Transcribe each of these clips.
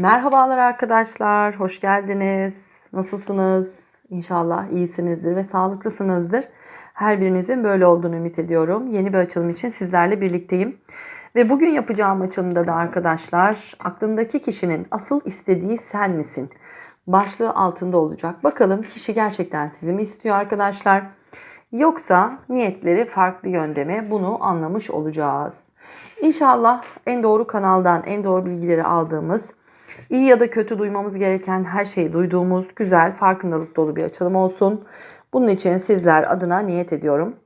Merhabalar arkadaşlar, hoş geldiniz. Nasılsınız? İnşallah iyisinizdir ve sağlıklısınızdır. Her birinizin böyle olduğunu ümit ediyorum. Yeni bir açılım için sizlerle birlikteyim. Ve bugün yapacağım açılımda da arkadaşlar aklındaki kişinin asıl istediği sen misin? Başlığı altında olacak. Bakalım kişi gerçekten sizi mi istiyor arkadaşlar? Yoksa niyetleri farklı yönde mi? Bunu anlamış olacağız. İnşallah en doğru kanaldan en doğru bilgileri aldığımız, iyi ya da kötü duymamız gereken her şeyi duyduğumuz güzel, farkındalık dolu bir açılım olsun. Bunun için sizler adına niyet ediyorum.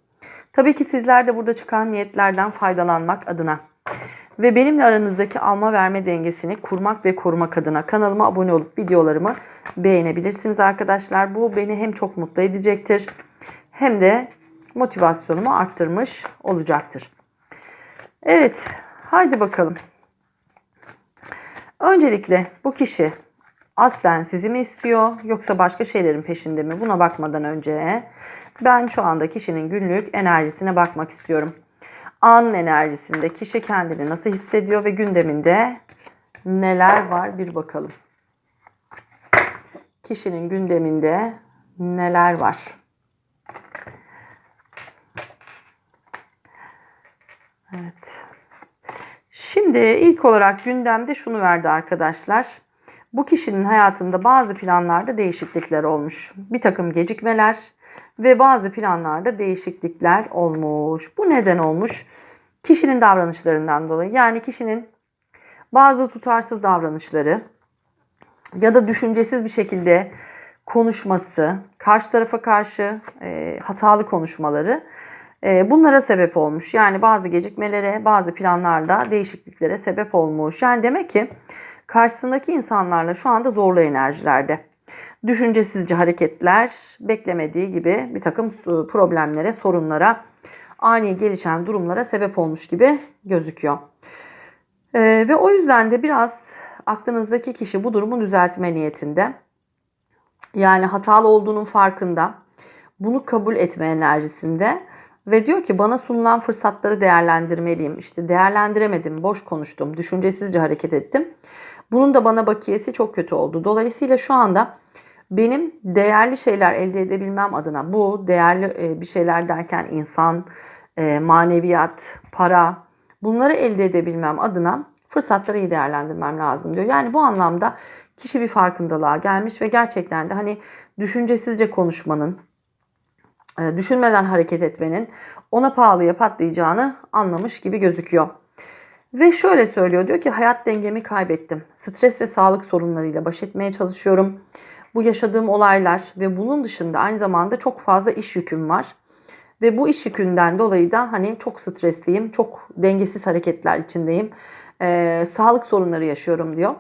Tabii ki sizler de burada çıkan niyetlerden faydalanmak adına ve benimle aranızdaki alma verme dengesini kurmak ve korumak adına kanalıma abone olup videolarımı beğenebilirsiniz arkadaşlar. Bu beni hem çok mutlu edecektir hem de motivasyonumu arttırmış olacaktır. Evet, haydi bakalım. Öncelikle bu kişi aslen sizi mi istiyor yoksa başka şeylerin peşinde mi? Buna bakmadan önce ben şu anda kişinin günlük enerjisine bakmak istiyorum. Anın enerjisinde kişi kendini nasıl hissediyor ve gündeminde neler var bir bakalım. Kişinin gündeminde neler var? Evet. Şimdi ilk olarak gündemde şunu verdi arkadaşlar. Bu kişinin hayatında bazı planlarda değişiklikler olmuş. Bir takım gecikmeler ve bazı planlarda değişiklikler olmuş. Bu neden olmuş? Kişinin davranışlarından dolayı. Yani kişinin bazı tutarsız davranışları ya da düşüncesiz bir şekilde konuşması, karşı tarafa karşı e, hatalı konuşmaları bunlara sebep olmuş. Yani bazı gecikmelere, bazı planlarda değişikliklere sebep olmuş. Yani demek ki karşısındaki insanlarla şu anda zorlu enerjilerde. Düşüncesizce hareketler, beklemediği gibi bir takım problemlere, sorunlara, ani gelişen durumlara sebep olmuş gibi gözüküyor. Ee, ve o yüzden de biraz aklınızdaki kişi bu durumu düzeltme niyetinde. Yani hatalı olduğunun farkında. Bunu kabul etme enerjisinde. Ve diyor ki bana sunulan fırsatları değerlendirmeliyim. İşte değerlendiremedim, boş konuştum, düşüncesizce hareket ettim. Bunun da bana bakiyesi çok kötü oldu. Dolayısıyla şu anda benim değerli şeyler elde edebilmem adına bu değerli bir şeyler derken insan, maneviyat, para bunları elde edebilmem adına fırsatları iyi değerlendirmem lazım diyor. Yani bu anlamda kişi bir farkındalığa gelmiş ve gerçekten de hani düşüncesizce konuşmanın, düşünmeden hareket etmenin ona pahalıya patlayacağını anlamış gibi gözüküyor. Ve şöyle söylüyor diyor ki hayat dengemi kaybettim. Stres ve sağlık sorunlarıyla baş etmeye çalışıyorum. Bu yaşadığım olaylar ve bunun dışında aynı zamanda çok fazla iş yüküm var. Ve bu iş yükünden dolayı da hani çok stresliyim, çok dengesiz hareketler içindeyim. Ee, sağlık sorunları yaşıyorum diyor.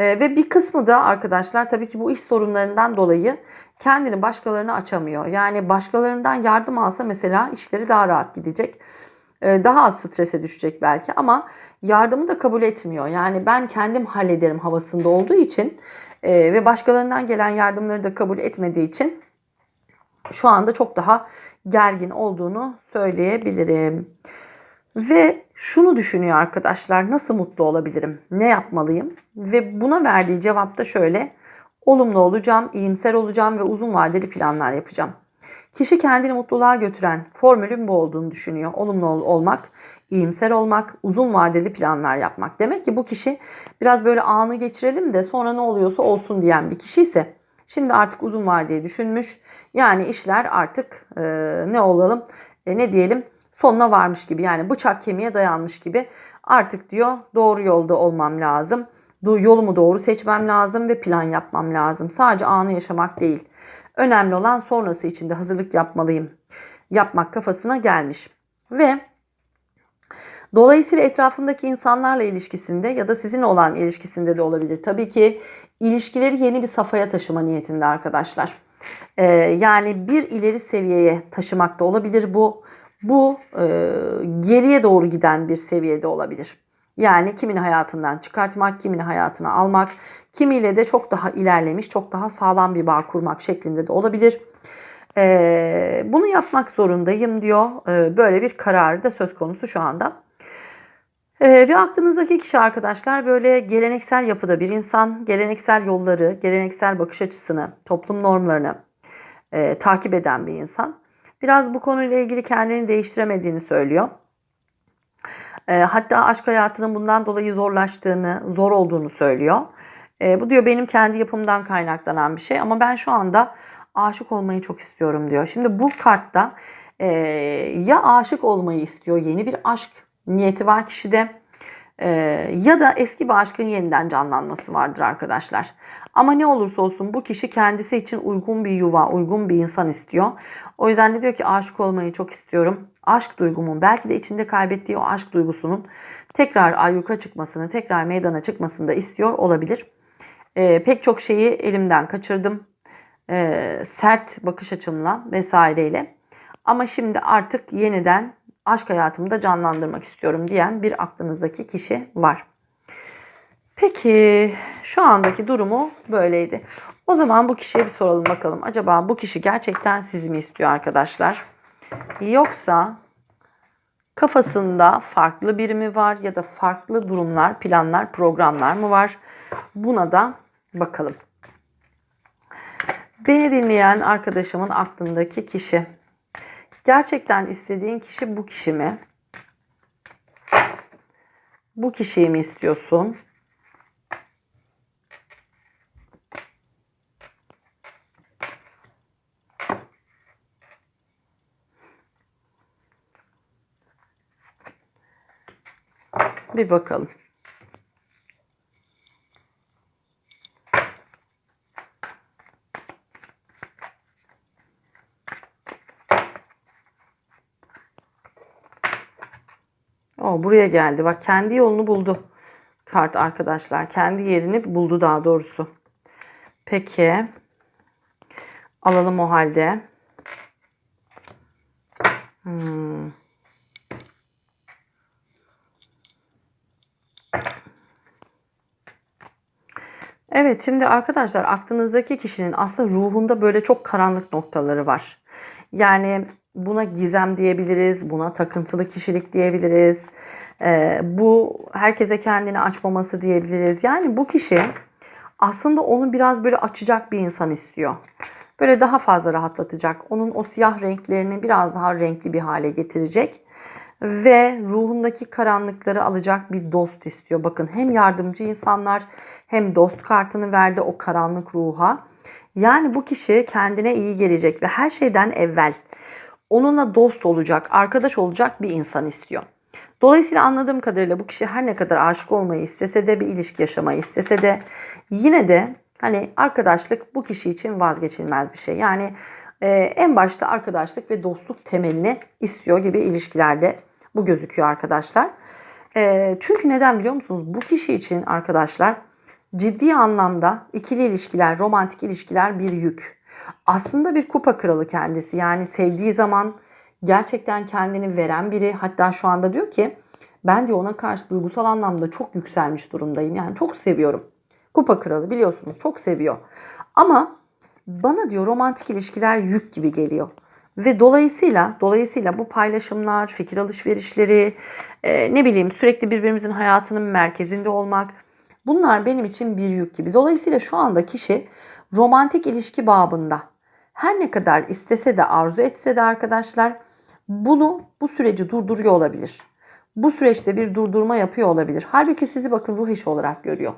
Ee, ve bir kısmı da arkadaşlar tabii ki bu iş sorunlarından dolayı kendini başkalarına açamıyor. Yani başkalarından yardım alsa mesela işleri daha rahat gidecek. Ee, daha az strese düşecek belki ama yardımı da kabul etmiyor. Yani ben kendim hallederim havasında olduğu için e, ve başkalarından gelen yardımları da kabul etmediği için şu anda çok daha gergin olduğunu söyleyebilirim. Ve şunu düşünüyor arkadaşlar nasıl mutlu olabilirim? Ne yapmalıyım? Ve buna verdiği cevap da şöyle. Olumlu olacağım, iyimser olacağım ve uzun vadeli planlar yapacağım. Kişi kendini mutluluğa götüren formülün bu olduğunu düşünüyor. Olumlu olmak, iyimser olmak, uzun vadeli planlar yapmak. Demek ki bu kişi biraz böyle anı geçirelim de sonra ne oluyorsa olsun diyen bir kişi ise şimdi artık uzun vadeli düşünmüş. Yani işler artık e, ne olalım e, ne diyelim sonuna varmış gibi yani bıçak kemiğe dayanmış gibi artık diyor doğru yolda olmam lazım. Yolumu doğru seçmem lazım ve plan yapmam lazım. Sadece anı yaşamak değil. Önemli olan sonrası için de hazırlık yapmalıyım. Yapmak kafasına gelmiş. Ve dolayısıyla etrafındaki insanlarla ilişkisinde ya da sizin olan ilişkisinde de olabilir. Tabii ki ilişkileri yeni bir safhaya taşıma niyetinde arkadaşlar. Ee, yani bir ileri seviyeye taşımak da olabilir bu. Bu e, geriye doğru giden bir seviyede olabilir. Yani kimin hayatından çıkartmak, kimin hayatına almak, kimiyle de çok daha ilerlemiş, çok daha sağlam bir bağ kurmak şeklinde de olabilir. Ee, bunu yapmak zorundayım diyor. Ee, böyle bir karar da söz konusu şu anda. Ee, ve aklınızdaki kişi arkadaşlar böyle geleneksel yapıda bir insan, geleneksel yolları, geleneksel bakış açısını, toplum normlarını e, takip eden bir insan. Biraz bu konuyla ilgili kendini değiştiremediğini söylüyor. E, hatta aşk hayatının bundan dolayı zorlaştığını, zor olduğunu söylüyor. E, bu diyor benim kendi yapımdan kaynaklanan bir şey ama ben şu anda aşık olmayı çok istiyorum diyor. Şimdi bu kartta e, ya aşık olmayı istiyor, yeni bir aşk niyeti var kişide ya da eski bir aşkın yeniden canlanması vardır arkadaşlar. Ama ne olursa olsun bu kişi kendisi için uygun bir yuva, uygun bir insan istiyor. O yüzden de diyor ki aşık olmayı çok istiyorum. Aşk duygumun belki de içinde kaybettiği o aşk duygusunun tekrar ayyuka çıkmasını, tekrar meydana çıkmasını da istiyor olabilir. E, pek çok şeyi elimden kaçırdım. E, sert bakış açımla vesaireyle. Ama şimdi artık yeniden aşk hayatımı da canlandırmak istiyorum diyen bir aklınızdaki kişi var. Peki şu andaki durumu böyleydi. O zaman bu kişiye bir soralım bakalım. Acaba bu kişi gerçekten sizi mi istiyor arkadaşlar? Yoksa kafasında farklı biri mi var ya da farklı durumlar, planlar, programlar mı var? Buna da bakalım. Beni dinleyen arkadaşımın aklındaki kişi. Gerçekten istediğin kişi bu kişi mi? Bu kişiyi mi istiyorsun? Bir bakalım. O buraya geldi. Bak kendi yolunu buldu. Kart arkadaşlar. Kendi yerini buldu daha doğrusu. Peki. Alalım o halde. Hmm. Evet şimdi arkadaşlar aklınızdaki kişinin aslında ruhunda böyle çok karanlık noktaları var. Yani buna gizem diyebiliriz, buna takıntılı kişilik diyebiliriz. Ee, bu herkese kendini açmaması diyebiliriz. Yani bu kişi aslında onu biraz böyle açacak bir insan istiyor. Böyle daha fazla rahatlatacak. Onun o siyah renklerini biraz daha renkli bir hale getirecek. Ve ruhundaki karanlıkları alacak bir dost istiyor. Bakın hem yardımcı insanlar hem dost kartını verdi o karanlık ruha. Yani bu kişi kendine iyi gelecek ve her şeyden evvel onunla dost olacak, arkadaş olacak bir insan istiyor. Dolayısıyla anladığım kadarıyla bu kişi her ne kadar aşık olmayı istese de bir ilişki yaşamayı istese de yine de hani arkadaşlık bu kişi için vazgeçilmez bir şey. Yani e, en başta arkadaşlık ve dostluk temelini istiyor gibi ilişkilerde bu gözüküyor arkadaşlar. E, çünkü neden biliyor musunuz? Bu kişi için arkadaşlar ciddi anlamda ikili ilişkiler, romantik ilişkiler bir yük. Aslında bir kupa kralı kendisi. Yani sevdiği zaman gerçekten kendini veren biri. Hatta şu anda diyor ki ben diyor ona karşı duygusal anlamda çok yükselmiş durumdayım. Yani çok seviyorum. Kupa kralı biliyorsunuz çok seviyor. Ama bana diyor romantik ilişkiler yük gibi geliyor. Ve dolayısıyla dolayısıyla bu paylaşımlar, fikir alışverişleri, e, ne bileyim sürekli birbirimizin hayatının merkezinde olmak bunlar benim için bir yük gibi. Dolayısıyla şu anda kişi romantik ilişki babında her ne kadar istese de arzu etse de arkadaşlar bunu bu süreci durduruyor olabilir. Bu süreçte bir durdurma yapıyor olabilir. Halbuki sizi bakın ruh eşi olarak görüyor.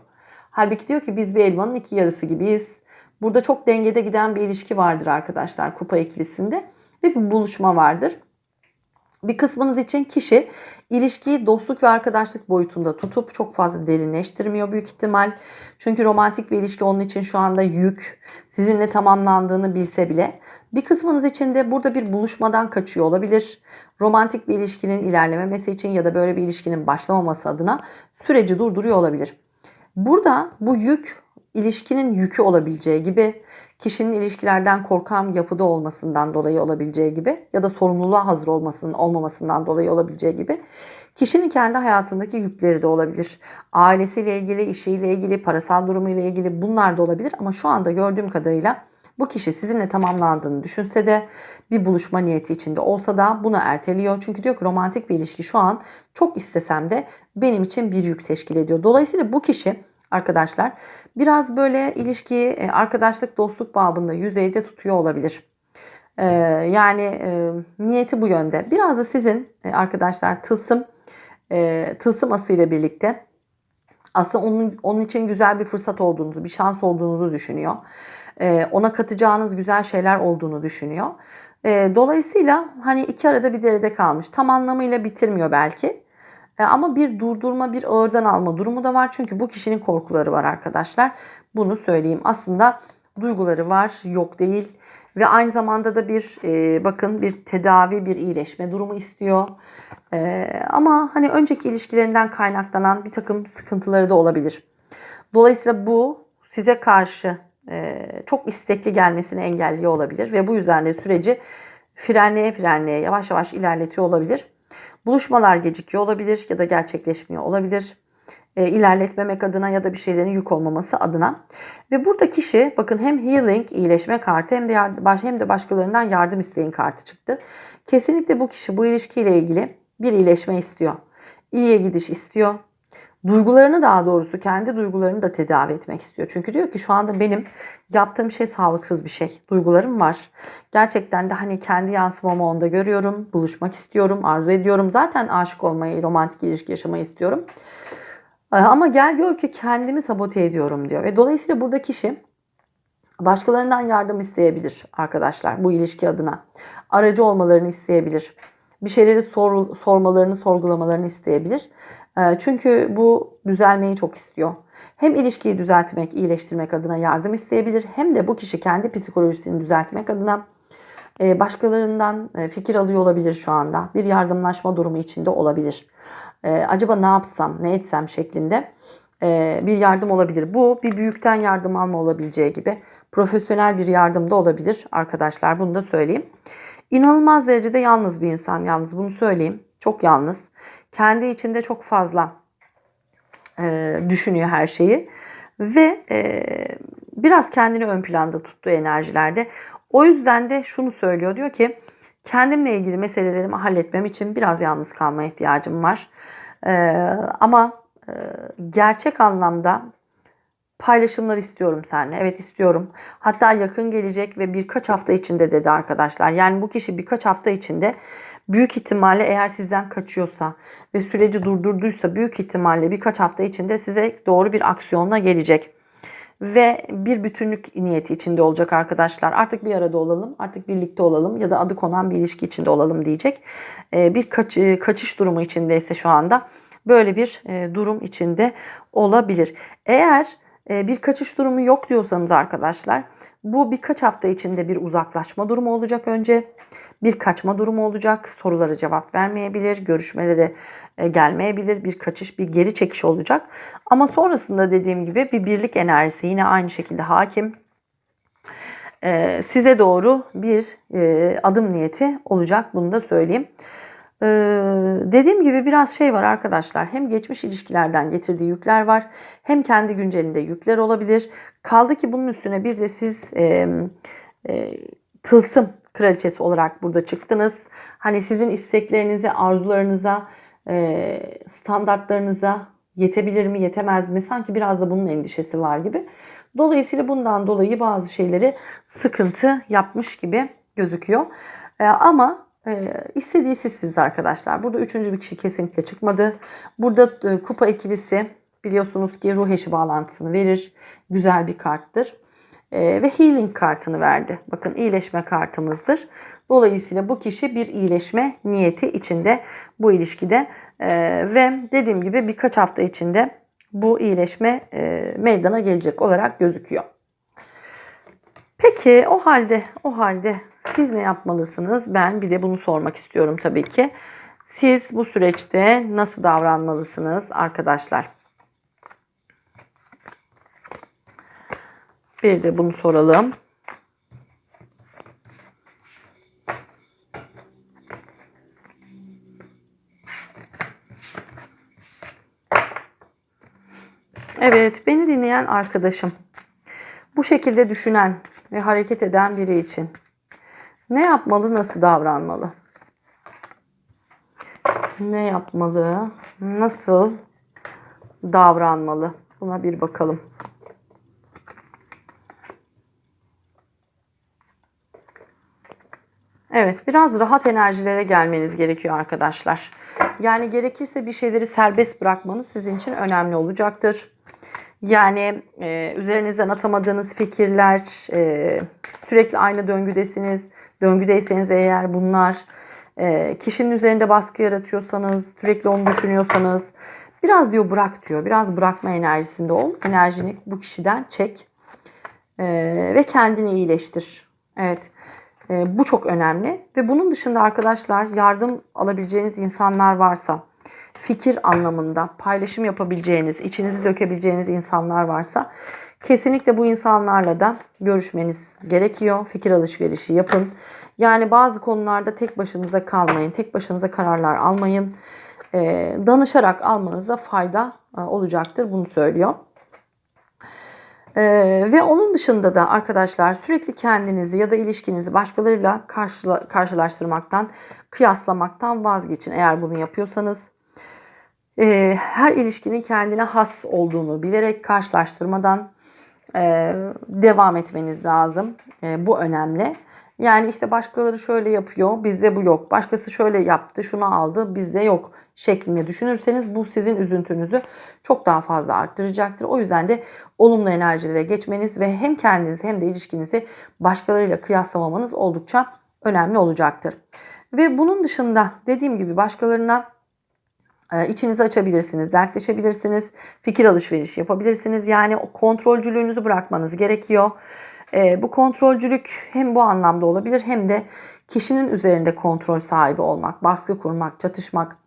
Halbuki diyor ki biz bir elmanın iki yarısı gibiyiz. Burada çok dengede giden bir ilişki vardır arkadaşlar kupa ikilisinde ve bir buluşma vardır. Bir kısmınız için kişi ilişkiyi dostluk ve arkadaşlık boyutunda tutup çok fazla derinleştirmiyor büyük ihtimal. Çünkü romantik bir ilişki onun için şu anda yük, sizinle tamamlandığını bilse bile. Bir kısmınız için de burada bir buluşmadan kaçıyor olabilir. Romantik bir ilişkinin ilerlememesi için ya da böyle bir ilişkinin başlamaması adına süreci durduruyor olabilir. Burada bu yük ilişkinin yükü olabileceği gibi kişinin ilişkilerden korkan yapıda olmasından dolayı olabileceği gibi ya da sorumluluğa hazır olmasının olmamasından dolayı olabileceği gibi kişinin kendi hayatındaki yükleri de olabilir. Ailesiyle ilgili, işiyle ilgili, parasal durumuyla ilgili bunlar da olabilir ama şu anda gördüğüm kadarıyla Bu kişi sizinle tamamlandığını düşünse de bir buluşma niyeti içinde olsa da bunu erteliyor. Çünkü diyor ki romantik bir ilişki şu an çok istesem de benim için bir yük teşkil ediyor. Dolayısıyla bu kişi arkadaşlar biraz böyle ilişkiyi e, arkadaşlık dostluk babında yüzeyde tutuyor olabilir. Ee, yani e, niyeti bu yönde. Biraz da sizin e, arkadaşlar tılsım e, tılsım asıyla birlikte aslında onun, onun için güzel bir fırsat olduğunuzu, bir şans olduğunuzu düşünüyor. E, ona katacağınız güzel şeyler olduğunu düşünüyor. E, dolayısıyla hani iki arada bir derede kalmış. Tam anlamıyla bitirmiyor belki. E, ama bir durdurma, bir ağırdan alma durumu da var. Çünkü bu kişinin korkuları var arkadaşlar. Bunu söyleyeyim. Aslında duyguları var, yok değil. Ve aynı zamanda da bir e, bakın bir tedavi, bir iyileşme durumu istiyor. E, ama hani önceki ilişkilerinden kaynaklanan bir takım sıkıntıları da olabilir. Dolayısıyla bu size karşı e, çok istekli gelmesini engelliyor olabilir ve bu yüzden de süreci frenleye frenleye yavaş yavaş ilerletiyor olabilir. Buluşmalar gecikiyor olabilir ya da gerçekleşmiyor olabilir. E, ilerletmemek adına ya da bir şeylerin yük olmaması adına. Ve burada kişi bakın hem healing iyileşme kartı hem de hem de başkalarından yardım isteyin kartı çıktı. Kesinlikle bu kişi bu ilişkiyle ilgili bir iyileşme istiyor. İyiye gidiş istiyor. Duygularını daha doğrusu kendi duygularını da tedavi etmek istiyor. Çünkü diyor ki şu anda benim yaptığım şey sağlıksız bir şey. Duygularım var. Gerçekten de hani kendi yansımamı onda görüyorum. Buluşmak istiyorum, arzu ediyorum. Zaten aşık olmayı, romantik ilişki yaşamayı istiyorum. Ee, ama gel gör ki kendimi sabote ediyorum diyor. Ve dolayısıyla burada kişi başkalarından yardım isteyebilir arkadaşlar bu ilişki adına. Aracı olmalarını isteyebilir. Bir şeyleri sor, sormalarını, sorgulamalarını isteyebilir. Ee, çünkü bu düzelmeyi çok istiyor. Hem ilişkiyi düzeltmek, iyileştirmek adına yardım isteyebilir hem de bu kişi kendi psikolojisini düzeltmek adına e, başkalarından e, fikir alıyor olabilir şu anda. Bir yardımlaşma durumu içinde olabilir. E, acaba ne yapsam, ne etsem şeklinde bir yardım olabilir. Bu bir büyükten yardım alma olabileceği gibi profesyonel bir yardım da olabilir arkadaşlar. Bunu da söyleyeyim. İnanılmaz derecede yalnız bir insan yalnız bunu söyleyeyim. Çok yalnız kendi içinde çok fazla e, düşünüyor her şeyi ve e, biraz kendini ön planda tuttuğu enerjilerde. O yüzden de şunu söylüyor diyor ki kendimle ilgili meselelerimi halletmem için biraz yalnız kalma ihtiyacım var. E, ama e, gerçek anlamda paylaşımlar istiyorum seninle. Evet istiyorum. Hatta yakın gelecek ve birkaç hafta içinde dedi arkadaşlar. Yani bu kişi birkaç hafta içinde büyük ihtimalle eğer sizden kaçıyorsa ve süreci durdurduysa büyük ihtimalle birkaç hafta içinde size doğru bir aksiyonla gelecek. Ve bir bütünlük niyeti içinde olacak arkadaşlar. Artık bir arada olalım, artık birlikte olalım ya da adı konan bir ilişki içinde olalım diyecek. Ee, bir kaç, e, kaçış durumu içindeyse şu anda böyle bir e, durum içinde olabilir. Eğer e, bir kaçış durumu yok diyorsanız arkadaşlar bu birkaç hafta içinde bir uzaklaşma durumu olacak önce bir kaçma durumu olacak. Sorulara cevap vermeyebilir, görüşmelere e, gelmeyebilir, bir kaçış, bir geri çekiş olacak. Ama sonrasında dediğim gibi bir birlik enerjisi yine aynı şekilde hakim. E, size doğru bir e, adım niyeti olacak. Bunu da söyleyeyim. dediğim gibi biraz şey var arkadaşlar. Hem geçmiş ilişkilerden getirdiği yükler var. Hem kendi güncelinde yükler olabilir. Kaldı ki bunun üstüne bir de siz e, e, tılsım kraliçesi olarak burada çıktınız. Hani sizin isteklerinize, arzularınıza, e, standartlarınıza yetebilir mi, yetemez mi? Sanki biraz da bunun endişesi var gibi. Dolayısıyla bundan dolayı bazı şeyleri sıkıntı yapmış gibi gözüküyor. E, ama e, istediği sizsiniz arkadaşlar. Burada üçüncü bir kişi kesinlikle çıkmadı. Burada kupa ikilisi biliyorsunuz ki ruh eşi bağlantısını verir. Güzel bir karttır. Ee, ve healing kartını verdi. Bakın iyileşme kartımızdır. Dolayısıyla bu kişi bir iyileşme niyeti içinde bu ilişkide ee, ve dediğim gibi birkaç hafta içinde bu iyileşme e, meydana gelecek olarak gözüküyor. Peki o halde o halde siz ne yapmalısınız? Ben bir de bunu sormak istiyorum tabii ki. Siz bu süreçte nasıl davranmalısınız arkadaşlar? Bir de bunu soralım. Evet, beni dinleyen arkadaşım. Bu şekilde düşünen ve hareket eden biri için ne yapmalı, nasıl davranmalı? Ne yapmalı, nasıl davranmalı? Buna bir bakalım. Evet, biraz rahat enerjilere gelmeniz gerekiyor arkadaşlar. Yani gerekirse bir şeyleri serbest bırakmanız sizin için önemli olacaktır. Yani e, üzerinizden atamadığınız fikirler, e, sürekli aynı döngüdesiniz. Döngüdeyseniz eğer bunlar, e, kişinin üzerinde baskı yaratıyorsanız, sürekli onu düşünüyorsanız, biraz diyor bırak diyor. Biraz bırakma enerjisinde ol. Enerjini bu kişiden çek e, ve kendini iyileştir. Evet. E, bu çok önemli ve bunun dışında arkadaşlar yardım alabileceğiniz insanlar varsa, fikir anlamında paylaşım yapabileceğiniz, içinizi dökebileceğiniz insanlar varsa kesinlikle bu insanlarla da görüşmeniz gerekiyor. Fikir alışverişi yapın. Yani bazı konularda tek başınıza kalmayın, tek başınıza kararlar almayın. E, danışarak almanızda fayda e, olacaktır bunu söylüyor. Ee, ve onun dışında da arkadaşlar sürekli kendinizi ya da ilişkinizi başkalarıyla karşıla, karşılaştırmaktan, kıyaslamaktan vazgeçin eğer bunu yapıyorsanız. Ee, her ilişkinin kendine has olduğunu bilerek karşılaştırmadan e, devam etmeniz lazım. E, bu önemli. Yani işte başkaları şöyle yapıyor, bizde bu yok. Başkası şöyle yaptı, şunu aldı, bizde yok şeklinde düşünürseniz bu sizin üzüntünüzü çok daha fazla arttıracaktır. O yüzden de olumlu enerjilere geçmeniz ve hem kendinizi hem de ilişkinizi başkalarıyla kıyaslamamanız oldukça önemli olacaktır. Ve bunun dışında dediğim gibi başkalarına e, içinizi açabilirsiniz, dertleşebilirsiniz, fikir alışverişi yapabilirsiniz. Yani o kontrolcülüğünüzü bırakmanız gerekiyor. E, bu kontrolcülük hem bu anlamda olabilir hem de kişinin üzerinde kontrol sahibi olmak, baskı kurmak, çatışmak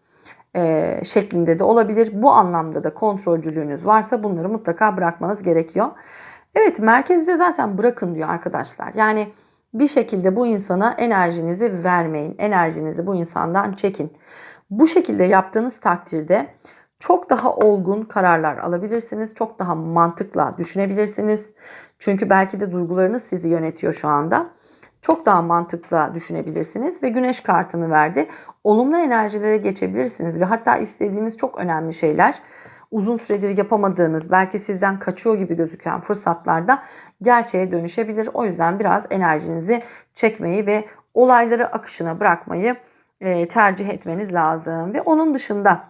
e, şeklinde de olabilir. Bu anlamda da kontrolcülüğünüz varsa bunları mutlaka bırakmanız gerekiyor. Evet merkezde zaten bırakın diyor arkadaşlar. Yani bir şekilde bu insana enerjinizi vermeyin. Enerjinizi bu insandan çekin. Bu şekilde yaptığınız takdirde çok daha olgun kararlar alabilirsiniz. Çok daha mantıkla düşünebilirsiniz. Çünkü belki de duygularınız sizi yönetiyor şu anda. Çok daha mantıklı düşünebilirsiniz ve güneş kartını verdi. Olumlu enerjilere geçebilirsiniz ve hatta istediğiniz çok önemli şeyler uzun süredir yapamadığınız, belki sizden kaçıyor gibi gözüken fırsatlarda gerçeğe dönüşebilir. O yüzden biraz enerjinizi çekmeyi ve olayları akışına bırakmayı e, tercih etmeniz lazım. Ve onun dışında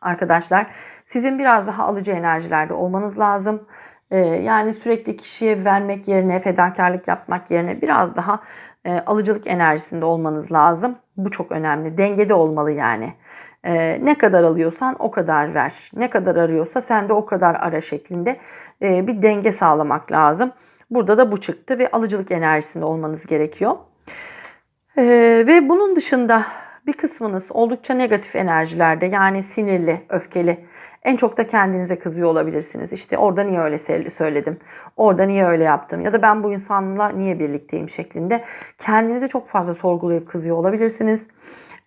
arkadaşlar sizin biraz daha alıcı enerjilerde olmanız lazım. E, yani sürekli kişiye vermek yerine, fedakarlık yapmak yerine biraz daha e, alıcılık enerjisinde olmanız lazım. Bu çok önemli. Dengede olmalı yani. ne kadar alıyorsan o kadar ver. Ne kadar arıyorsa sen de o kadar ara şeklinde bir denge sağlamak lazım. Burada da bu çıktı ve alıcılık enerjisinde olmanız gerekiyor. Ee, ve bunun dışında bir kısmınız oldukça negatif enerjilerde yani sinirli, öfkeli. En çok da kendinize kızıyor olabilirsiniz. İşte orada niye öyle söyledim, orada niye öyle yaptım ya da ben bu insanla niye birlikteyim şeklinde kendinize çok fazla sorgulayıp kızıyor olabilirsiniz.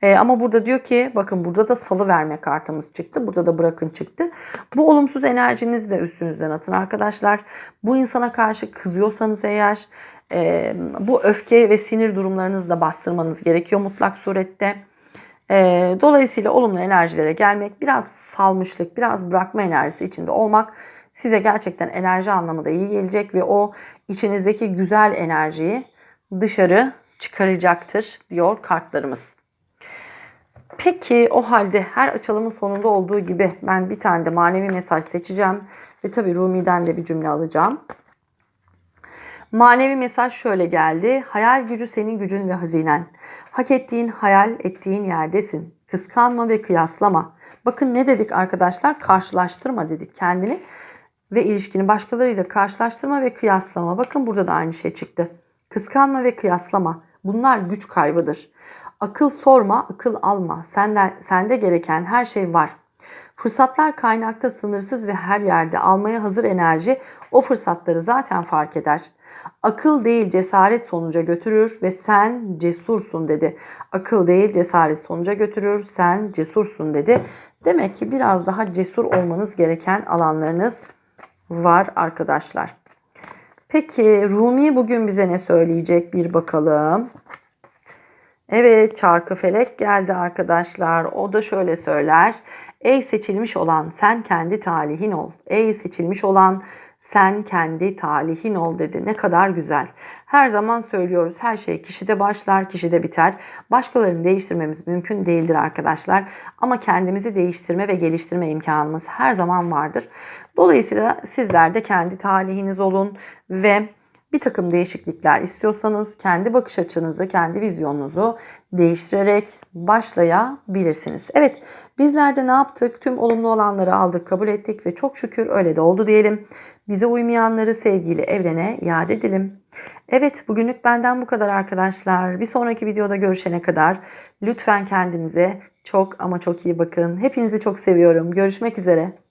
Ee, ama burada diyor ki bakın burada da salı verme kartımız çıktı. Burada da bırakın çıktı. Bu olumsuz enerjinizi de üstünüzden atın arkadaşlar. Bu insana karşı kızıyorsanız eğer e, bu öfke ve sinir durumlarınızı da bastırmanız gerekiyor mutlak surette. E, dolayısıyla olumlu enerjilere gelmek, biraz salmışlık, biraz bırakma enerjisi içinde olmak size gerçekten enerji anlamında iyi gelecek ve o içinizdeki güzel enerjiyi dışarı çıkaracaktır diyor kartlarımız. Peki o halde her açılımın sonunda olduğu gibi ben bir tane de manevi mesaj seçeceğim ve tabii Rumi'den de bir cümle alacağım. Manevi mesaj şöyle geldi. Hayal gücü senin gücün ve hazinen. Hak ettiğin, hayal ettiğin yerdesin. Kıskanma ve kıyaslama. Bakın ne dedik arkadaşlar? Karşılaştırma dedik kendini ve ilişkini başkalarıyla karşılaştırma ve kıyaslama. Bakın burada da aynı şey çıktı. Kıskanma ve kıyaslama. Bunlar güç kaybıdır. Akıl sorma, akıl alma. Senden, sende gereken her şey var. Fırsatlar kaynakta sınırsız ve her yerde almaya hazır enerji o fırsatları zaten fark eder. Akıl değil cesaret sonuca götürür ve sen cesursun dedi. Akıl değil cesaret sonuca götürür, sen cesursun dedi. Demek ki biraz daha cesur olmanız gereken alanlarınız var arkadaşlar. Peki Rumi bugün bize ne söyleyecek bir bakalım. Evet çarkı felek geldi arkadaşlar. O da şöyle söyler. Ey seçilmiş olan sen kendi talihin ol. Ey seçilmiş olan sen kendi talihin ol dedi. Ne kadar güzel. Her zaman söylüyoruz her şey kişide başlar, kişide biter. Başkalarını değiştirmemiz mümkün değildir arkadaşlar. Ama kendimizi değiştirme ve geliştirme imkanımız her zaman vardır. Dolayısıyla sizler de kendi talihiniz olun ve bir takım değişiklikler istiyorsanız kendi bakış açınızı, kendi vizyonunuzu değiştirerek başlayabilirsiniz. Evet, bizler de ne yaptık? Tüm olumlu olanları aldık, kabul ettik ve çok şükür öyle de oldu diyelim. Bize uymayanları sevgiyle evrene iade edelim. Evet, bugünlük benden bu kadar arkadaşlar. Bir sonraki videoda görüşene kadar lütfen kendinize çok ama çok iyi bakın. Hepinizi çok seviyorum. Görüşmek üzere.